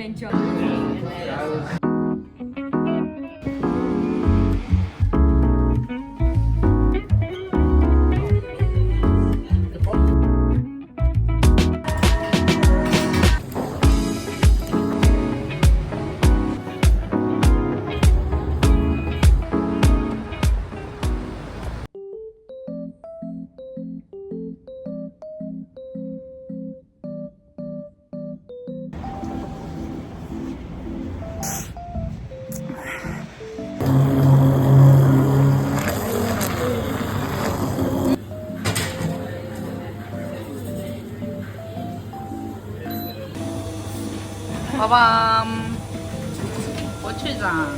and enjoy. 빠밤. 고추장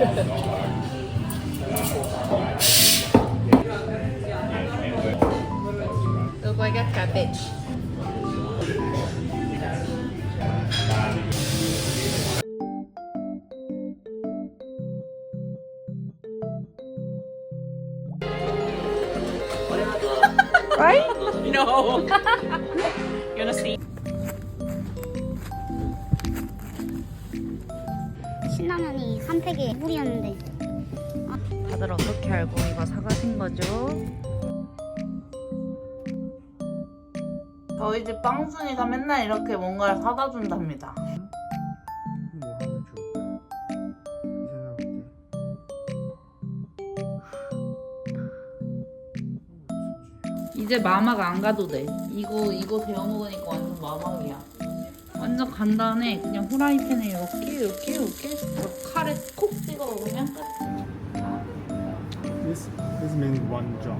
cabbage. right? No. You're gonna see. 신라면이 한 팩에 물이었는데 다들 어떻게 알고 이거 사가신 거죠? 저희 집 빵순이가 맨날 이렇게 뭔가를 사다 준답니다. 뭐 하면 좋을까? 이 생각 어때? 이제 마막 안 가도 돼. 이거 이거 데워 먹으니까 완전 마막이야. 완전 간단해. 그냥 후라이팬에 이렇게 이렇게 이렇게 칼에 콕 찍어 먹으면 끝. This this means one job.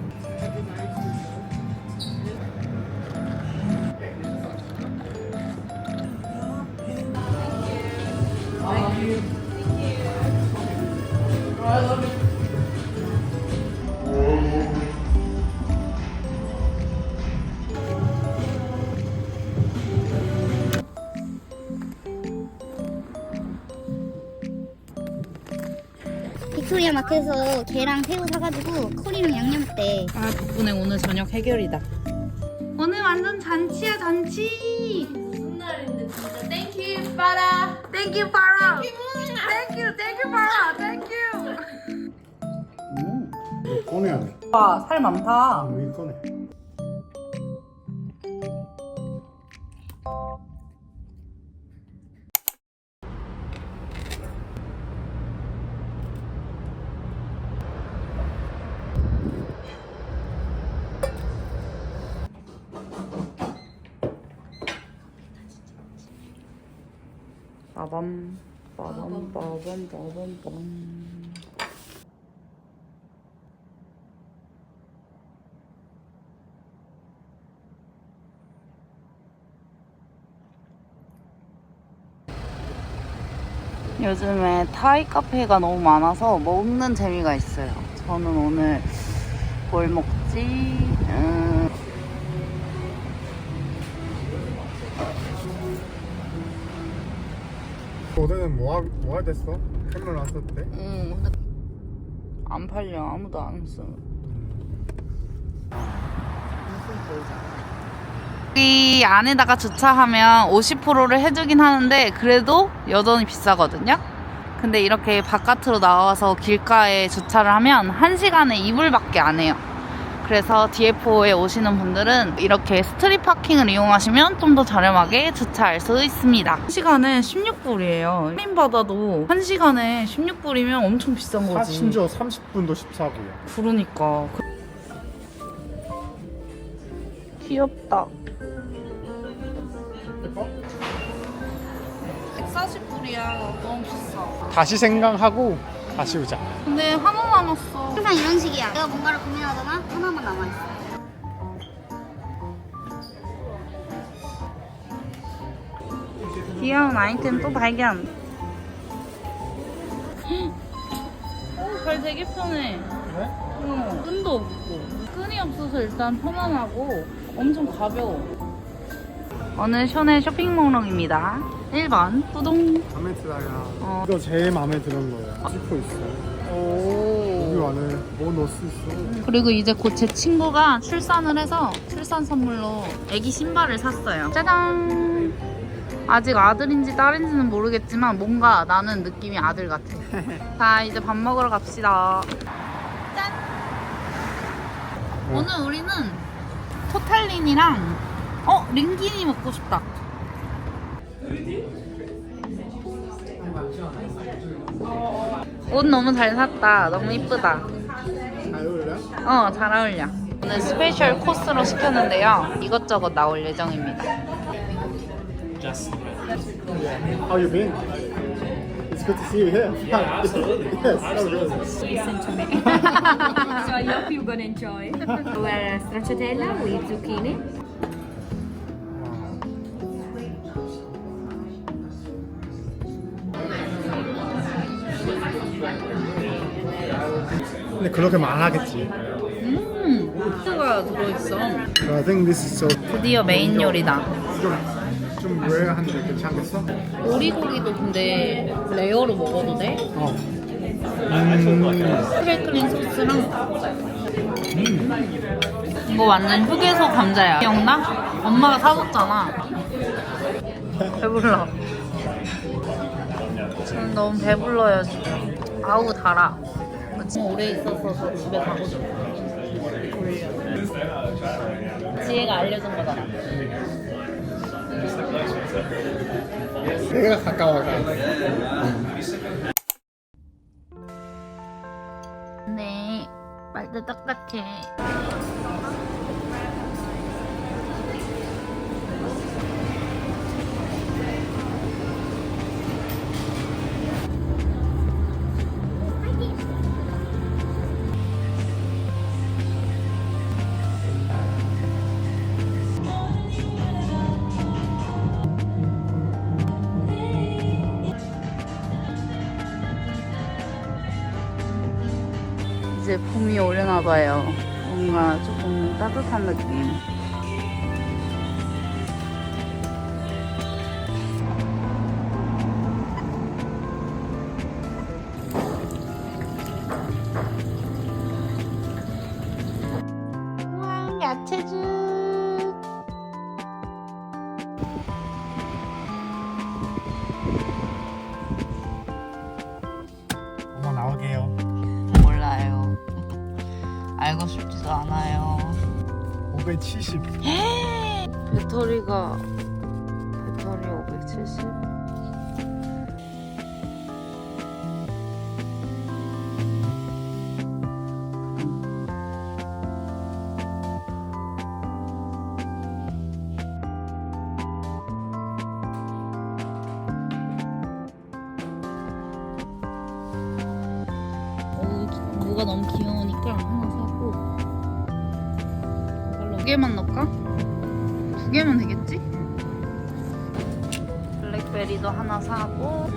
빅토리아 마트에서 게랑 새우 사가지고 커리랑 양념했대 아 덕분에 오늘 저녁 해결이다. 오늘 완전 잔치야 잔치. 무슨 날인데 진짜 땡큐 빠라. 땡큐 바라. 땡큐 땡큐 바라. 땡큐. 꺼내야 돼. 와 살 많다. 여기 꺼내. 빠밤 빠밤 빠밤 빠밤 빠밤. 요즘에 타이 카페가 너무 많아서 먹는 재미가 있어요. 저는 오늘 뭘 먹지? 음, 너네는 뭐가 뭐가 됐어? 캠era 안 썼을 때? 음, 근데 안 팔려. 아무도 안 써. 이 안에다가 주차하면 50%를 해주긴 하는데 그래도 여전히 비싸거든요. 근데 이렇게 바깥으로 나와서 길가에 주차를 하면 1시간에 2불밖에 안 해요. 그래서 DFO에 오시는 분들은 이렇게 스트릿 파킹을 이용하시면 좀 더 저렴하게 주차할 수 있습니다. 1시간에 16불이에요. 할인 받아도 1시간에 16불이면 엄청 비싼 사, 거지. 심지어 30분도 14부야. 그러니까. 귀엽다. 140불이야. 너무 비싸. 다시 생각하고 다시 오자. 근데 하나 남았어. 항상 이런 식이야 내가 뭔가를 고민하잖아 하나만 남아있어 귀여운 아이템 또 발견. 어, 발 되게 편해. 그래? 응, 끈도 없고. 끈이 없어서 일단 편안하고 엄청 가벼워. 오늘 쇼네 쇼핑 목록입니다. 1번 뿌동. 마음에 들어요. 어. 이거 제일 마음에 드는 거예요. 찍고 있어. 여기 오. 안에 뭐 넣을 수 있어? 그리고 이제 곧 제 친구가 출산을 해서 출산 선물로 애기 신발을 샀어요. 짜잔. 아직 아들인지 딸인지는 모르겠지만 뭔가 나는 느낌이 아들 같아. 자 이제 밥 먹으러 갑시다. 짠. 오늘 우리는 토탈린이랑 어 링기니 먹고 싶다. 옷 너무 잘 샀다. 너무 이쁘다. 잘 어울려? 어, 잘 어울려. 오늘 스페셜 코스로 시켰는데요. 이것저것 나올 예정입니다. How you been? It's good to see you here. yes, so good. listen to me. so I hope you're gonna enjoy. Our stracciatella with zucchini. 근데 그렇게 말하겠지. 음, 하트가 들어있어. So I think this is so 드디어 메인 요리다. 좀좀 레어한데 괜찮겠어? 오리고기도 근데 레어로 먹어도 돼? 어. 음, 스페클링 소스랑 이거 완전 휴게소 감자야. 기억나? 엄마가 사줬잖아. 배불러. 지금 너무 배불러요 지금. 아우 달아. 너무 오래 있어서 저 집에 가고 싶어. 지혜가 알려준 거잖아. 내가 가까워가. 이제 봄이 오려나 봐요. 뭔가 조금 따뜻한 느낌. 야채죽. 알고 싶지도 않아요. 570. 배터리가 배터리 570. 어, 무가 너무 귀여우 개만 넣을까? 두 개면 되겠지? 블랙베리도 하나 사고